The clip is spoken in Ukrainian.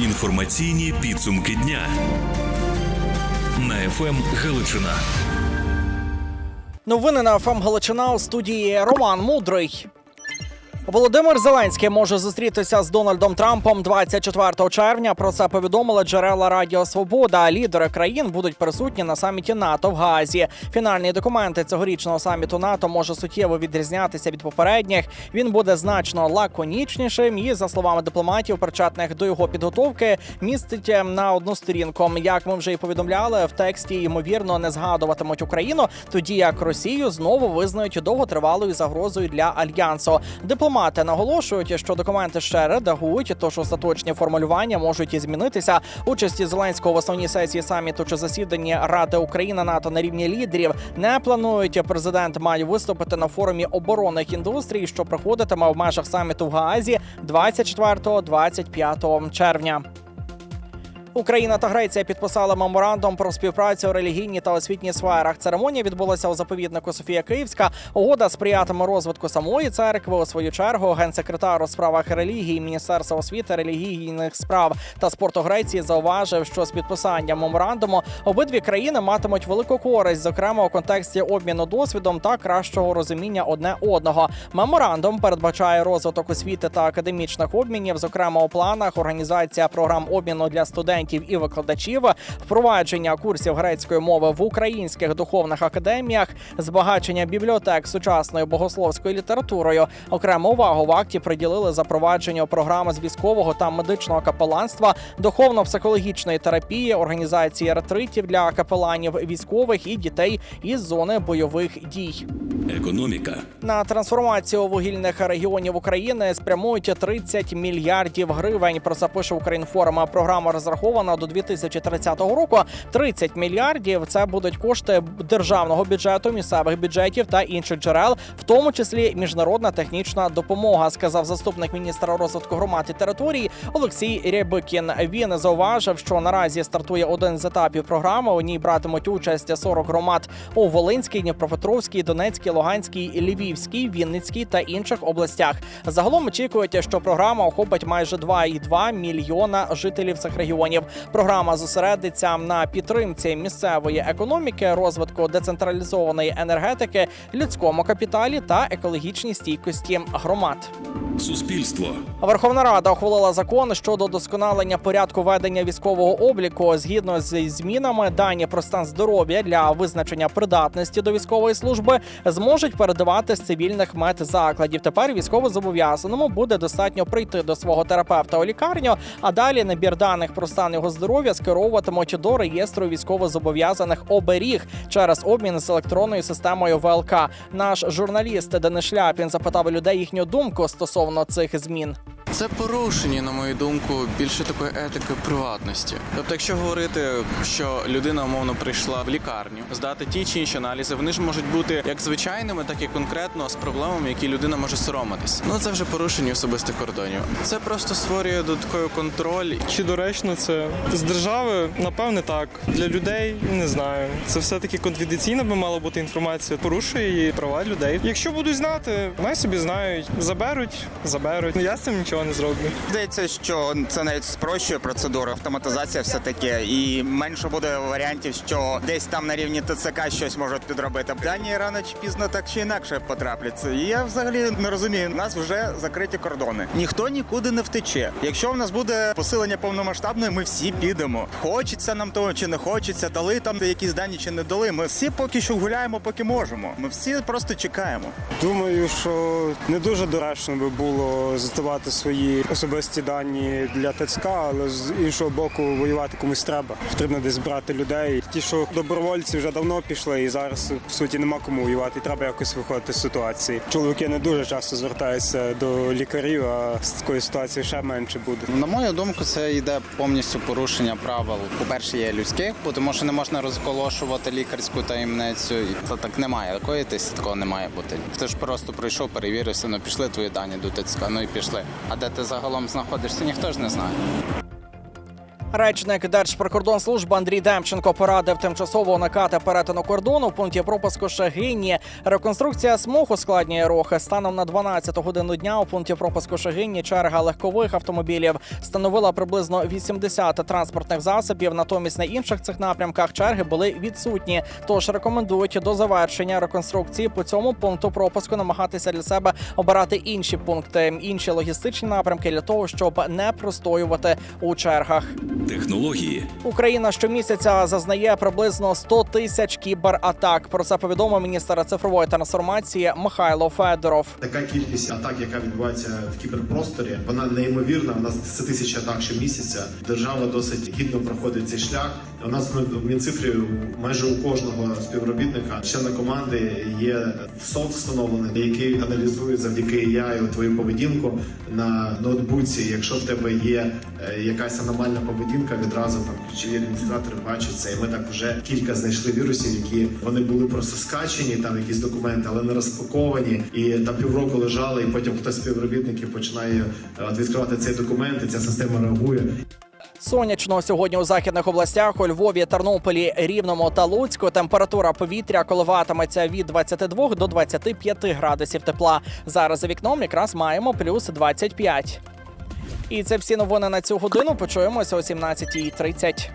Інформаційні підсумки дня на ФМ Галичина. Новини на ФМ Галичина у студії Роман Мудрий. Володимир Зеленський може зустрітися з Дональдом Трампом 24 червня. Про це повідомили джерела Радіо Свобода. Лідери країн будуть присутні на саміті НАТО в Газі. Фінальні документи цьогорічного саміту НАТО може суттєво відрізнятися від попередніх. Він буде значно лаконічнішим і, за словами дипломатів, причетних до його підготовки, містить на одну сторінку. Як ми вже і повідомляли, в тексті ймовірно не згадуватимуть Україну, тоді як Росію знову визнають довготривалою загрозою для альянсу. Дипломати наголошують, що документи ще редагують, тож остаточні формулювання можуть і змінитися. Участі Зеленського в основній сесії саміту чи засіданні Ради Україна НАТО на рівні лідерів не планують. Президент має виступити на форумі оборонних індустрій, що проходитиме в межах саміту в Гаазі 24-25 червня. Україна та Греція підписали меморандум про співпрацю у релігійній та освітній сферах. Церемонія відбулася у заповіднику Софія Київська. Угода сприятиме розвитку самої церкви. У свою чергу генсекретар у справах релігії Міністерства освіти, релігійних справ та спорту Греції зауважив, що з підписанням меморандуму обидві країни матимуть велику користь, зокрема у контексті обміну досвідом та кращого розуміння одне одного. Меморандум передбачає розвиток освіти та академічних обмінів, зокрема у планах організація програм обміну для студентів і викладачів, впровадження курсів грецької мови в українських духовних академіях, збагачення бібліотек сучасною богословською літературою. Окрему увагу в акті приділили запровадженню програми з військового та медичного капеланства, духовно-психологічної терапії, організації ретритів для капеланів військових і дітей із зони бойових дій. Економіка. На трансформацію вугільних регіонів України спрямують 30 мільярдів гривень. Про це пише Українформ. Програма розрахована до 2030 року. 30 мільярдів це будуть кошти державного бюджету, місцевих бюджетів та інших джерел, в тому числі міжнародна технічна допомога, сказав заступник міністра розвитку громад і територій Олексій Рябикін. Він зауважив, що наразі стартує один з етапів програми. У ній братимуть участь 40 громад у Волинській, Дніпропетровській, Донецькій, Луганській, Львівській, Вінницькій та інших областях. Загалом очікують, що програма охопить майже 2,2 мільйона жителів цих регіонів. Програма зосередиться на підтримці місцевої економіки, розвитку децентралізованої енергетики, людському капіталі та екологічній стійкості громад. Суспільство. Верховна Рада ухвалила закон щодо досконалення порядку ведення військового обліку. Згідно з змінами, дані про стан здоров'я для визначення придатності до військової служби зможуть передавати з цивільних медзакладів. Тепер військовозобов'язаному буде достатньо прийти до свого терапевта у лікарню, а далі набір даних про стан його здоров'я скеровуватимуть до реєстру військовозобов'язаних оберіг через обмін з електронною системою ВЛК. Наш журналіст Денис Шляпін запитав людей їхню думку стосовно цих змін. Це порушення, на мою думку, більше такої етики приватності. Тобто, якщо говорити, що людина умовно прийшла в лікарню, здати ті чи інші аналізи, вони ж можуть бути як звичайними, так і конкретно з проблемами, які людина може соромитись. Ну це вже порушення особистих кордонів. Це просто створює додатковий контроль. Чи доречно це з держави? Напевне, так. Для людей не знаю. Це все таки конфіденційна би мала бути інформація. Порушує її права людей. Якщо будуть знати, най собі знають. Заберуть, заберуть. Ну, Я з цим нічого не зроблю. Здається, що це навіть спрощує процедуру, автоматизація все таки, і менше буде варіантів, що десь там на рівні ТЦК щось можуть підробити. Дані рано чи пізно так чи інакше потрапляться. І я взагалі не розумію. У нас вже закриті кордони. Ніхто нікуди не втече. Якщо в нас буде посилення повномасштабне, ми всі підемо. Хочеться нам того чи не хочеться, дали там якісь дані чи не дали. Ми всі поки що гуляємо, поки можемо. Ми всі просто чекаємо. Думаю, що не дуже доречно би було здавати свої особисті дані для ТЦК, але з іншого боку, воювати комусь треба. Потрібно десь брати людей. Ті, що добровольці вже давно пішли, і зараз в суті нема кому воювати. Треба якось виходити з ситуації. Чоловіки не дуже часто звертаються до лікарів, а з такої ситуації ще менше буде. На мою думку, це йде повністю порушення правил. По-перше, є людських, бо тому що не можна розголошувати лікарську таємницю. Це так немає. Такої тисі такого не має бути. Ти ж просто пройшов, перевірився, ну пішли твої дані до ТЦК, ну і пішли. А де ти загалом знаходишся, ніхто ж не знає. Речник Держприкордонслужби Андрій Демченко порадив тимчасово уникати перетину кордону в пункті пропуску Шагині. Реконструкція смуг ускладнює рухи. Станом на 12 годину дня у пункті пропуску Шагині черга легкових автомобілів становила приблизно 80 транспортних засобів. Натомість на інших цих напрямках черги були відсутні. Тож рекомендують до завершення реконструкції по цьому пункту пропуску намагатися для себе обирати інші пункти, інші логістичні напрямки для того, щоб не простоювати у чергах. Технології, Україна щомісяця зазнає приблизно 100 тисяч кібератак. Про це повідомив міністр цифрової трансформації Михайло Федоров. Така кількість атак, яка відбувається в кіберпросторі, вона неймовірна. У нас 10 тисяч атак щомісяця. Держава досить гідно проходить цей шлях. У нас в Мінцифрі майже у кожного співробітника члена команди є софт встановлений, який аналізує завдяки AI твою поведінку на ноутбуці. Якщо в тебе є е, якась аномальна поведінка, відразу там ключові адміністратори бачать це. І ми так вже кілька знайшли вірусів, які вони були просто скачені, там якісь документи, але не розпаковані, і там півроку лежали, і потім хтось співробітників починає е, відкривати цей документ, і ця система реагує. Сонячно сьогодні у західних областях у Львові, Тернополі, Рівному та Луцьку температура повітря коливатиметься від 22 до 25 градусів тепла. Зараз за вікном якраз маємо плюс 25. І це всі новини на цю годину. Почуємося о 17.30.